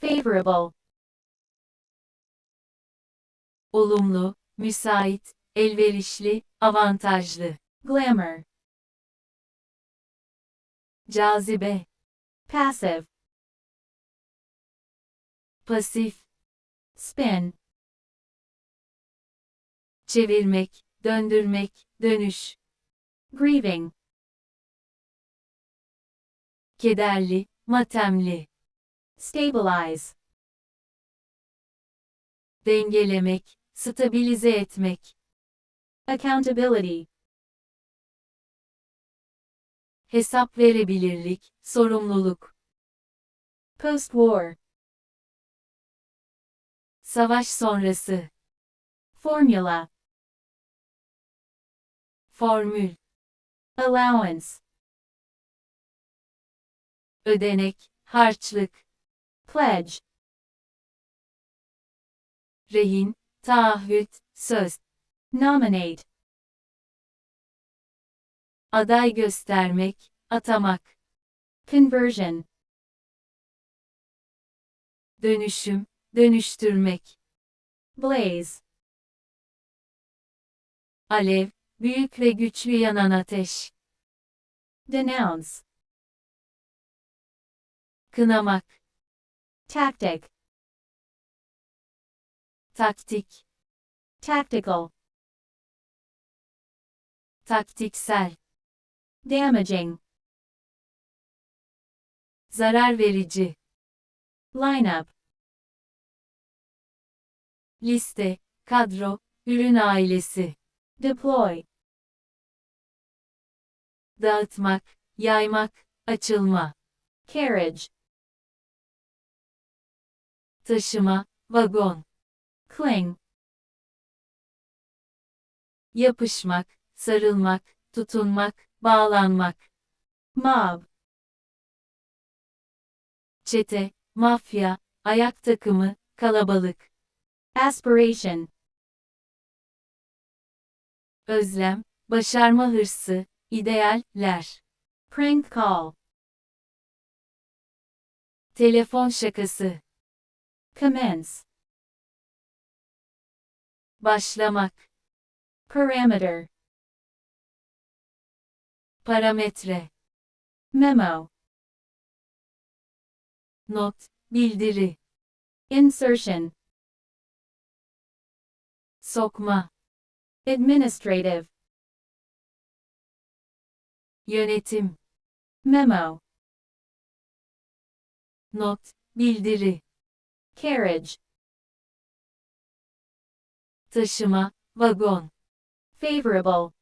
favorable, olumlu, müsait, elverişli, avantajlı, glamour, cazibe, passive, pasif, spin, çevirmek, döndürmek, dönüş, grieving, kederli, matemli, stabilize, dengelemek, stabilize etmek, accountability, hesap verebilirlik, sorumluluk, post-war, savaş sonrası, formula, formül, allowance, ödenek, harçlık, pledge, rehin, taahhüt, söz, nominate, aday göstermek, atamak, conversion, dönüşüm, dönüştürmek, blaze, alev, büyük ve güçlü yanan ateş, denounce, kınamak, tactic, taktik, tactical, taktiksel, damaging, zarar verici, lineup, liste, kadro, ürün ailesi, deploy, dağıtmak, yaymak, açılma, carriage, taşıma, vagon, cling, yapışmak, sarılmak, tutunmak, bağlanmak, mob, çete, mafya, ayak takımı, kalabalık, aspiration, özlem, başarma hırsı, idealler, prank call, telefon şakası, commence, başlamak, parameter, parametre, memo, not, bildiri, insertion, sokma, administrative, yönetim, memo, not, bildiri, carriage, taşıma, vagon, favorable,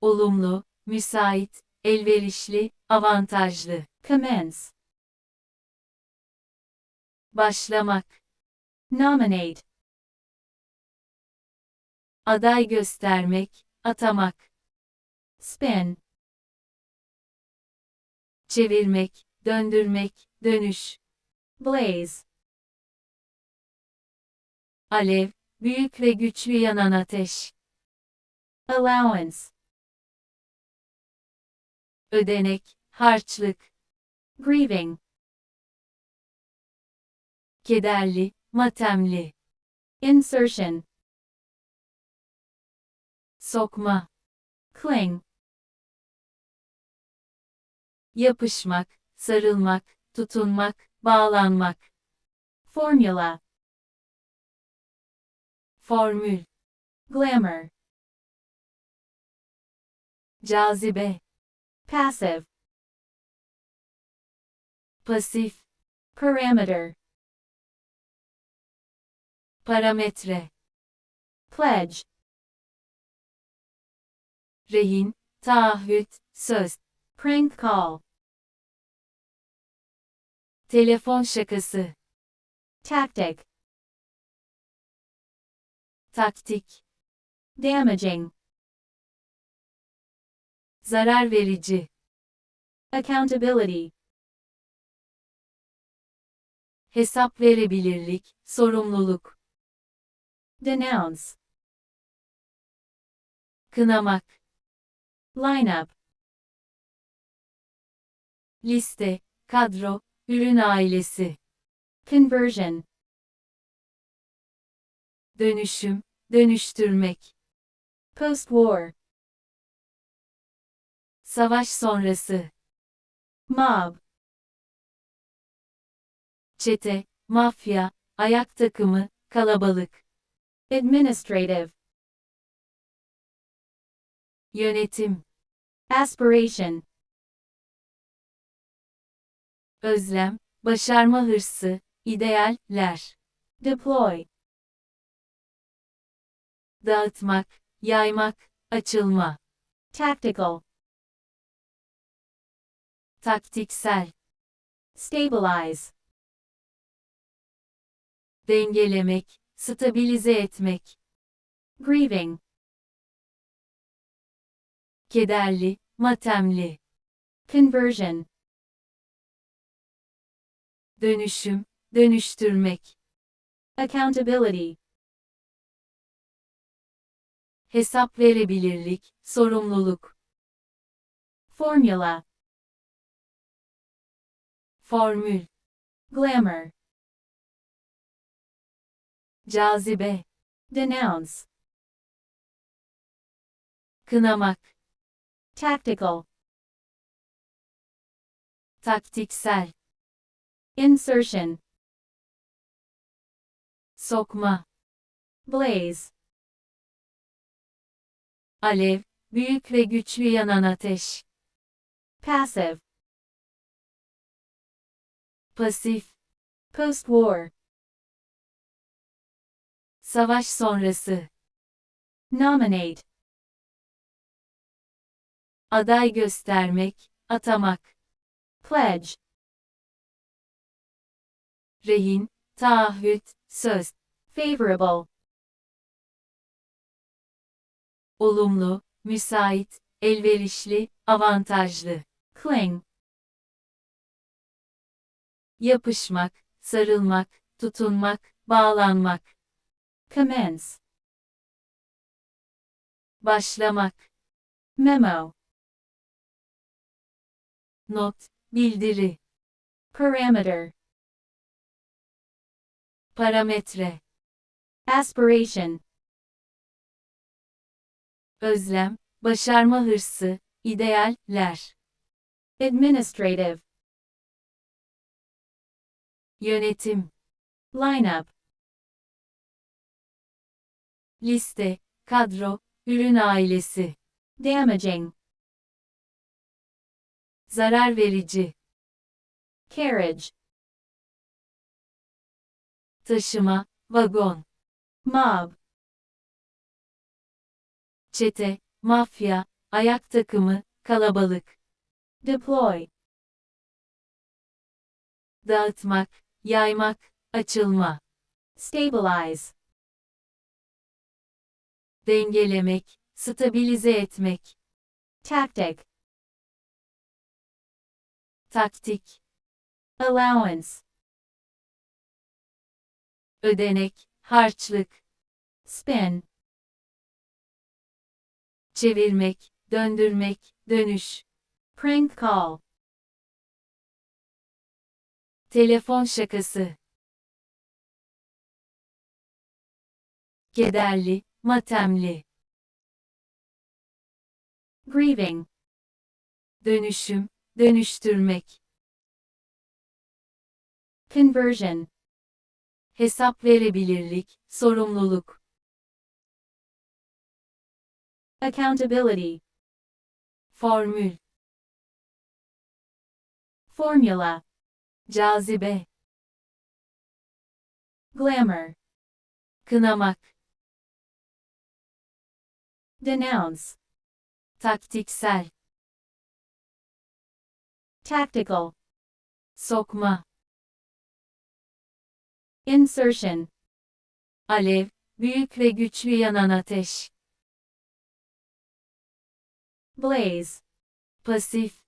olumlu, müsait, elverişli, avantajlı, commence, başlamak, nominate, aday göstermek, atamak, spin, çevirmek, döndürmek, dönüş, blaze, alev, büyük ve güçlü yanan ateş, allowance, ödenek, harçlık, grieving, kederli, matemli, insertion, sokma, cling, yapışmak, sarılmak, tutunmak, bağlanmak, formula, formül, glamour, cazibe, passive, pasif, parameter, parametre, pledge, rehin, taahhüt, söz, prank call, telefon şakası, tactic, taktik, damaging, zarar verici, accountability, hesap verebilirlik, sorumluluk, denounce, kınamak, lineup, liste, kadro, ürün ailesi, Conversion. dönüşüm, dönüştürmek, Post-war. savaş sonrası, Mob. çete, mafya, ayak takımı, kalabalık, Administrative. yönetim, Aspiration. Özlem, başarma hırsı, idealler, Deploy. dağıtmak, yaymak, açılma, Tactical. taktiksel, Stabilize. dengelemek, stabilize etmek, Grieving. kederli, matemli, Conversion. Dönüşüm, dönüştürmek, Accountability. hesap verebilirlik, sorumluluk, Formula. formül, Glamour. cazibe, Denounce. kınamak, Tactical. taktiksel, Insertion. sokma, Blaze. alev, büyük ve güçlü yanan ateş, Passive. pasif, Post-war. savaş sonrası, Nominate. aday göstermek, atamak, Pledge. Rehin, taahhüt, söz, Favorable. olumlu, müsait, elverişli, avantajlı, Cling. yapışmak, sarılmak, tutunmak, bağlanmak, Commence. başlamak, Memo. not, bildiri, Parameter. Parametre, Aspiration. özlem, başarma hırsı, idealler, Administrative. yönetim, Lineup. liste, kadro, ürün ailesi, Damaging. zarar verici, Carriage. Taşıma, vagon, Mob. çete, mafya, ayak takımı, kalabalık, Deploy. dağıtmak, yaymak, açılma, Stabilize. dengelemek, stabilize etmek, Tactic. taktik, Allowance. Ödenek, harçlık, Spin. çevirmek, döndürmek, dönüş, Prank call. telefon şakası, kederli, matemli, Grieving. dönüşüm, dönüştürmek, Conversion. Hesap verebilirlik, sorumluluk, Accountability. formül, Formula. cazibe, Glamour. kınamak, Denounce. taktiksel, Tactical. sokma, Insertion. alev, büyük ve güçlü yanan ateş, Blaze. pasif,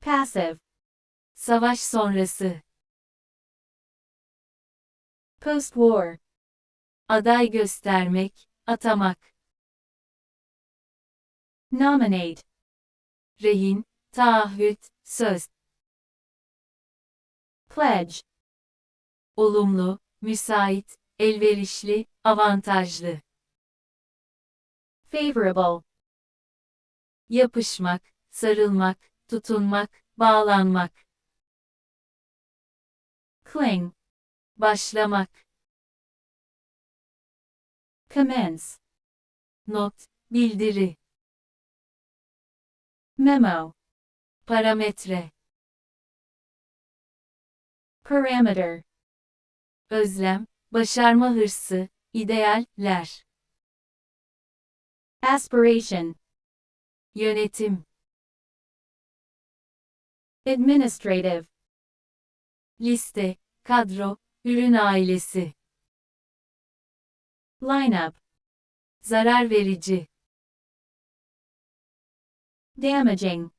Passive. savaş sonrası, Post-war. aday göstermek, atamak, Nominate. rehin, taahhüt, söz, pledge, olumlu, müsait, elverişli, avantajlı, favorable, yapışmak, sarılmak, tutunmak, bağlanmak, cling, başlamak, commence, not, bildiri, memo, parametre, parameter, özlem, başarma hırsı, idealler, aspiration, yönetim, administrative, liste, kadro, ürün ailesi, lineup, zarar verici, damaging,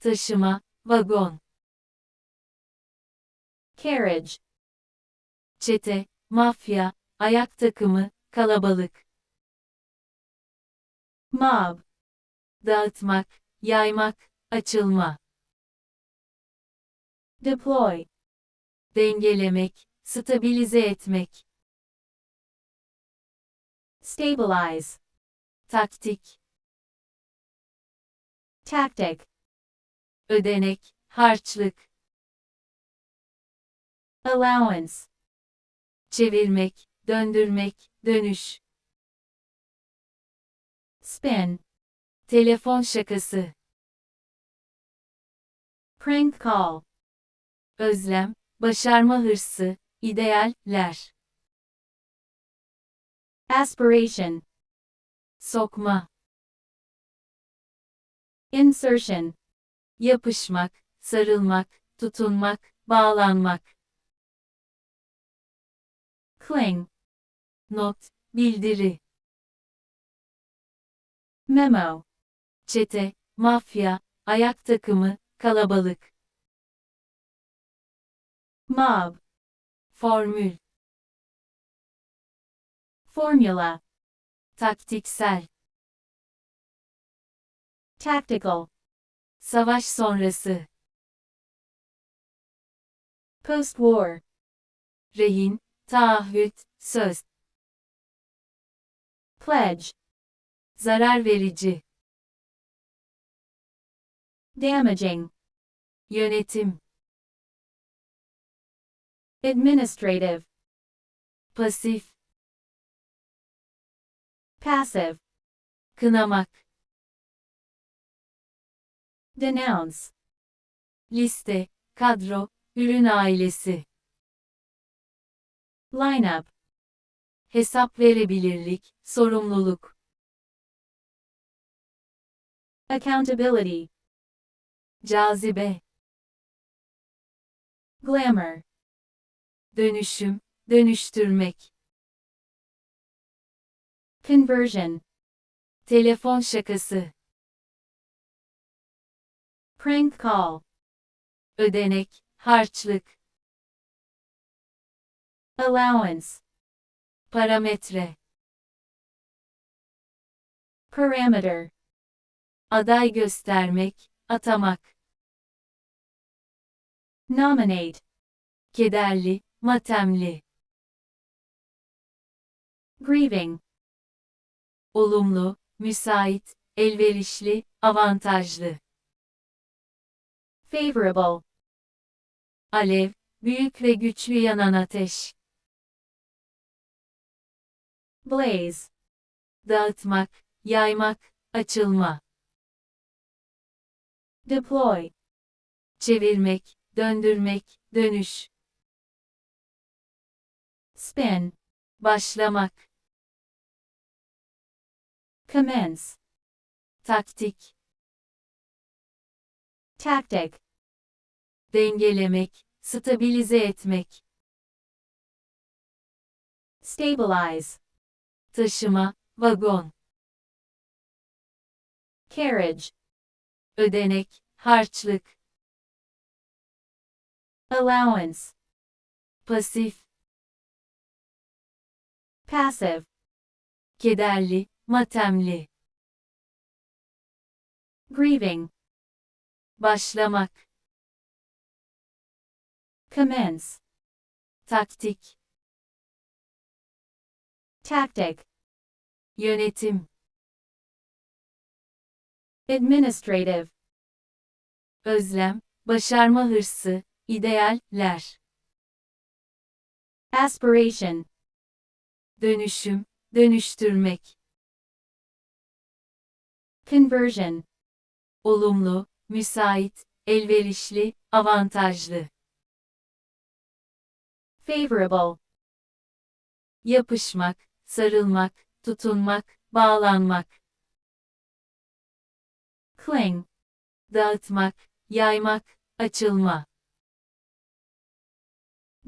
taşıma, vagon, carriage, çete, mafya, ayak takımı, kalabalık, mob, dağıtmak, yaymak, açılma, deploy, dengelemek, stabilize etmek, stabilize, taktik, tactic, ödenek, harçlık, allowance, çevirmek, döndürmek, dönüş, spin, telefon şakası, prank call, özlem, başarma hırsı, idealler, aspiration, sokma, insertion, yapışmak, sarılmak, tutunmak, bağlanmak, cling, not, bildiri, memo, çete, mafya, ayak takımı, kalabalık, mob, formül, formula, taktiksel, tactical, savaş sonrası, post-war, rehin, taahhüt, söz, pledge, zarar verici, damaging, yönetim, administrative, pasif, passive, kınamak, denounce, liste, kadro, ürün ailesi, lineup, hesap verebilirlik, sorumluluk, accountability, cazibe, glamour, dönüşüm, dönüştürmek, conversion, telefon şakası, prank call, ödenek, harçlık, allowance, parametre, parameter, aday göstermek, atamak, nominate, kederli, matemli, grieving, olumlu, müsait, elverişli, avantajlı, favorable, alev, büyük ve güçlü yanan ateş, blaze, dağıtmak, yaymak, açılma, deploy, çevirmek, döndürmek, dönüş, spin, başlamak, commence, taktik, tactic, dengelemek, stabilize etmek, stabilize, taşıma, vagon, carriage, ödenek, harçlık, allowance, pasif, passive, kederli, matemli, grieving, Başlamak. Commence. Taktik. Tactic. Yönetim. Administrative. Özlem. Başarma hırsı. idealler. Aspiration. Dönüşüm. Dönüştürmek. Conversion. Olumlu, müsait, elverişli, avantajlı. Favorable. Yapışmak, sarılmak, tutunmak, bağlanmak. Cling. Dağıtmak, yaymak, açılma.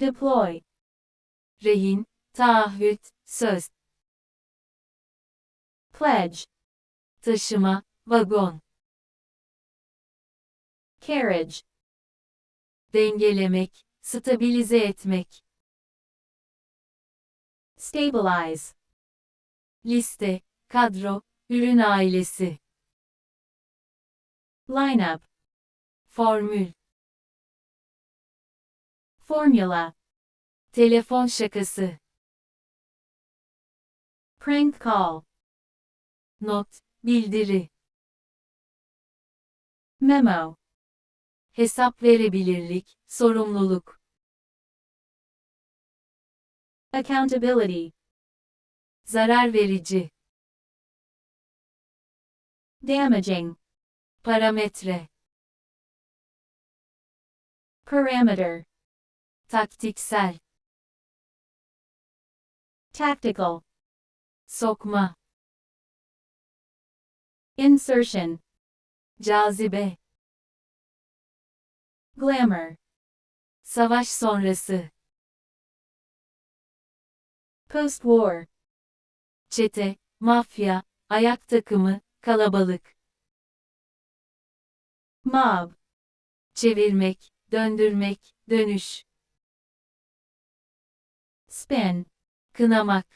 Deploy. Rehin, taahhüt, söz. Pledge. Taşıma, vagon. Carriage. Dengelemek, stabilize etmek. Stabilize. Liste, kadro, ürün ailesi. Lineup. Formül. Formula. Telefon şakası. Prank call. Not, bildiri. Memo. Hesap verebilirlik, sorumluluk. Accountability. Zarar verici. Damaging. Parametre. Parameter. Taktiksel. Tactical. Sokma. Insertion. Cazibe. Glamour. Savaş sonrası. Post-war. Çete, mafya, ayak takımı, kalabalık. Mob. Çevirmek, döndürmek, dönüş. Spin. Kınamak.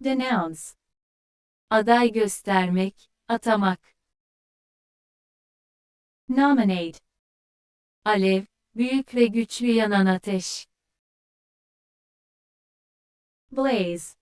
Denounce. Aday göstermek, atamak. Nominate. Alev, büyük ve güçlü yanan ateş. Blaze.